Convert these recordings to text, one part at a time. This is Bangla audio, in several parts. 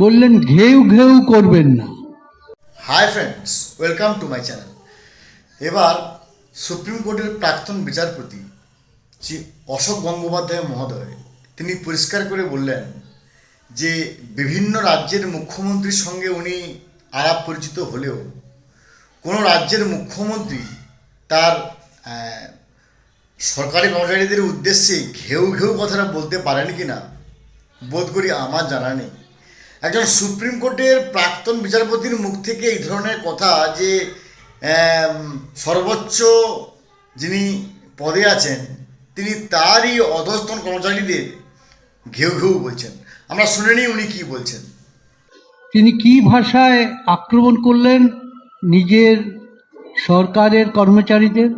বললেন, ঘেউ ঘেউ করবেন না। Hi friends welcome to my channel এবার সুপ্রিম কোর্টের প্রাক্তন বিচারপতি, শ্রী অশোক গঙ্গোপাধ্যায় মহোদয়, তিনি পরিষ্কার করে বললেন যে, বিভিন্ন রাজ্যের মুখ্যমন্ত্রীর সঙ্গে উনি আলাপ পরিচিত হলেও, কোনো রাজ্যের মুখ্যমন্ত্রী তার সরকারি কর্মচারীদের উদ্দেশ্যে ঘেউ ঘেউ কথাটা বলতে পারেন কি না বোধ করি আমার জানা নেই। একজন সুপ্রিম কোর্টের প্রাক্তন বিচারপতির মুখ থেকে এই ধরনের কথা যে সর্বোচ্চ যিনি পদে আছেন, তিনি তারই অধস্তন কর্মচারীদের ঘেউ ঘেউ বলছেন। আমরা শুনে নিই উনি কী বলছেন। তিনি কি ভাষায় আক্রমণ করলেন নিজের সরকারের কর্মচারীদের?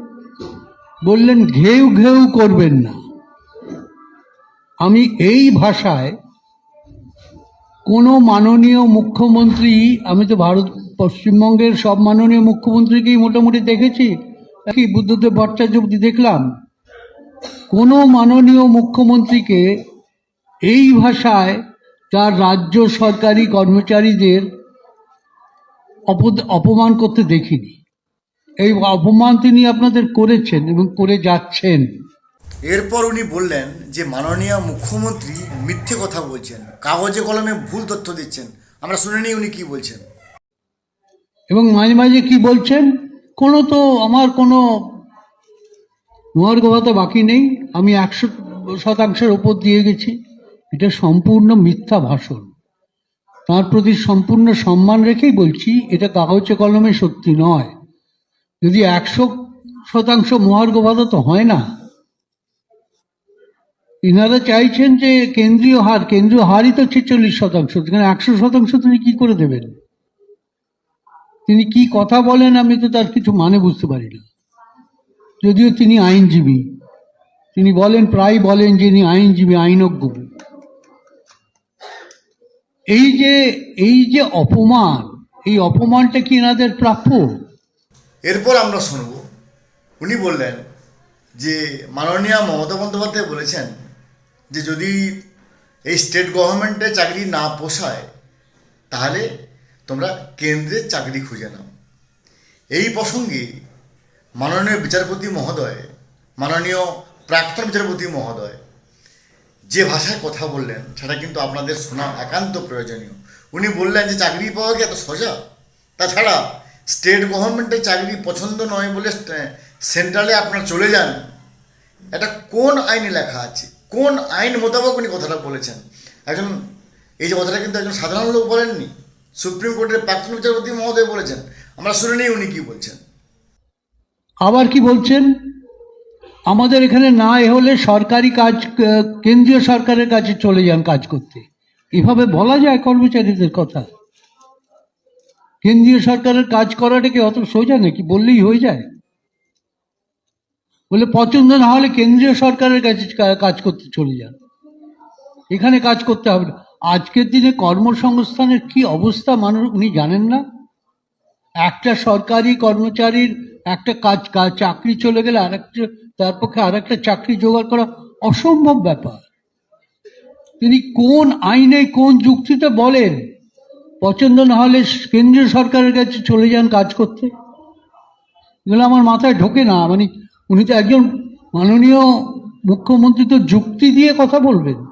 বললেন, ঘেউ ঘেউ করবেন না। আমি এই ভাষায় কোনো মাননীয় মুখ্যমন্ত্রী, আমি তো ভারত, পশ্চিমবঙ্গের সব মাননীয় মুখ্যমন্ত্রীকেই মোটামুটি দেখেছি, কি বুদ্ধদেব ভট্টাচার্য অবধি দেখলাম। কোনো মাননীয় মুখ্যমন্ত্রীকে এই ভাষায় তার রাজ্য সরকারি কর্মচারীদের অপমান করতে দেখিনি। এই অপমান তিনি আপনাদের করেছেন এবং করে যাচ্ছেন। এরপর উনি বললেন যে মাননীয় মুখ্যমন্ত্রী মিথ্যে কথা বলছেন, কাগজে কলমে ভুল তথ্য দিচ্ছেন। আমরা শুনে নিই উনি কী বলছেন। এবং মাঝে মাঝে কি বলছেন? কোনো তো আমার কোনো মহার্ঘ বাকি নেই। আমি একশো শতাংশের ওপর দিয়ে গেছি। এটা সম্পূর্ণ মিথ্যা ভাষণ। তার প্রতি সম্পূর্ণ সম্মান রেখেই বলছি, এটা কাগজে কলমে সত্যি নয়। যদি একশো শতাংশ মহার্ঘ ভাতা তো হয় না ইনারা চাইছেন যে কেন্দ্রীয় হার, কেন্দ্রীয় হারই তো ছেচল্লিশ শতাংশ সেখানে একশো শতাংশ তিনি কি করে দেবেন? তিনি কি কথা বলেন আমি তো তার কিছু মানে বুঝতে পারি না। যদিও তিনি আইনজীবী, তিনি বলেন, প্রায় বলেন যে ইনি আইনজীবী আইনজ্ঞ এই যে এই যে অপমান, এই অপমানটা কি এনাদের প্রাপ্য? এরপর আমরা শুনব। উনি বললেন যে মাননীয় মমতা বন্দ্যোপাধ্যায় বলেছেন যে যদি এই স্টেট গভর্নমেন্টে চাকরি না পোষায়, তাহলে তোমরা কেন্দ্রের চাকরি খুঁজে নাও। এই প্রসঙ্গে মাননীয় বিচারপতি মহোদয়, মাননীয় প্রাক্তন বিচারপতি মহোদয় যে ভাষায় কথা বললেন, সেটা কিন্তু আপনাদের শোনা একান্ত প্রয়োজনীয়। উনি বললেন যে চাকরি পাওয়া কি এত সোজা? তাছাড়া স্টেট গভর্নমেন্টের চাকরি পছন্দ নয় বলে সেন্ট্রালে আপনার চলে যান, এটা কোন আইনে লেখা আছে? কোন আইন মোতাবেক উনি কথাটা বলেছেন? একজন, এই যে কথাটা কিন্তু একজন সাধারণ লোক বলেননি, সুপ্রিম কোর্টের প্রাক্তন বিচারপতি মহোদয় বলেছেন। আমরা শুনে নিই উনি কি বলছেন। আবার কি বলছেন? আমাদের এখানে না এ হলে সরকারি কাজ, কেন্দ্রীয় সরকারের কাছে চলে যান কাজ করতে। এভাবে বলা যায় কর্মচারীদের কথা? কেন্দ্রীয় সরকারের কাজ করাটা কি অত সোজা নাকি? বললেই হয়ে যায়। বলে পছন্দ না হলে কেন্দ্রীয় সরকারের কাছে কাজ করতে চলে যান। এখানে কাজ করতে হবে। আজকের দিনে কর্মসংস্থানের কি অবস্থা মানুষ, উনি জানেন না? একটা সরকারি কর্মচারীর একটা কাজ চাকরি চলে গেলে আরেকটা, তার পক্ষে আরেকটা চাকরি জোগাড় করা অসম্ভব ব্যাপার। তিনি কোন আইনে, কোন যুক্তিতে বলেন পছন্দ না হলে কেন্দ্রীয় সরকারের কাছে চলে যান কাজ করতে? এগুলো আমার মাথায় ঢোকে না। মানে উনি তো একজন মাননীয় মুখ্যমন্ত্রী তো যুক্তি দিয়ে কথা বলবেন।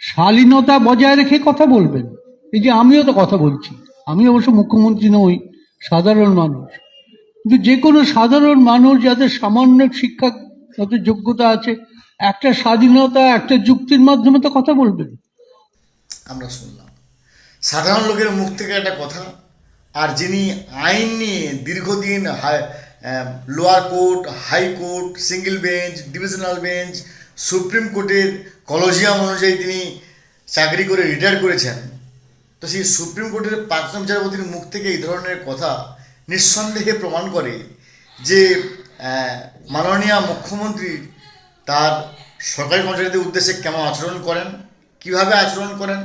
শালীনতা বজায় রেখে কথা বলবেন। এই যে আমিও তো কথা বলছি। আমি অবশ্য মুখ্যমন্ত্রী নই, সাধারণ মানুষ। কিন্তু যে কোনো সাধারণ মানুষ যাদের সামান্য শিক্ষা, যাদের যোগ্যতা আছে, একটা স্বাধীনতা, একটা যুক্তির মাধ্যমে তো কথা বলবেন। আমরা শুনলাম। সাধারণ লোকের মুখ থেকে একটা কথা, আর যিনি আইন নিয়ে দীর্ঘদিন lower court high court single bench divisional bench supreme কোর্টের কলজিয়াম অনুযায়ী তিনি চাকরি করে রিটায়ার করেছেন। তো সেই সুপ্রিম কোর্টের প্রাক্তন বিচারপতির মুখ থেকে এই ধরনের কথা নিঃসন্দেহে প্রমাণ করে যে মাননীয় মুখ্যমন্ত্রী তার সরকারি কর্মচারীদের উদ্দেশ্যে কেমন আচরণ করেন, কীভাবে আচরণ করেন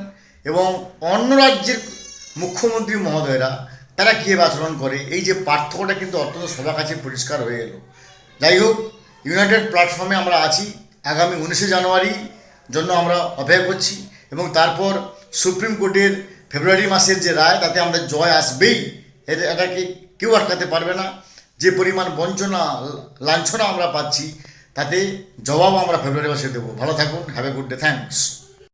এবং অন্য রাজ্যের মুখ্যমন্ত্রী মহোদয়রা তারা কীভাবে আচরণ করে? এই যে পার্থক্যটা কিন্তু অত্যন্ত সবার কাছে পরিষ্কার হয়ে গেল যাই হোক ইউনাইটেড প্ল্যাটফর্মে আমরা আছি। আগামী উনিশে জানুয়ারি জন্য আমরা অপেক্ষা করছি এবং তারপর সুপ্রিম কোর্টের ফেব্রুয়ারি মাসের যে রায়, তাতে আমরা জয় আসবেই। এটাকে কেউ আটকাতে পারবে না। যে পরিমাণ বঞ্চনা, লাঞ্ছনা আমরা পাচ্ছি, তাতে জবাব আমরা ফেব্রুয়ারি মাসে দেবো। ভালো থাকুন have a good day thanks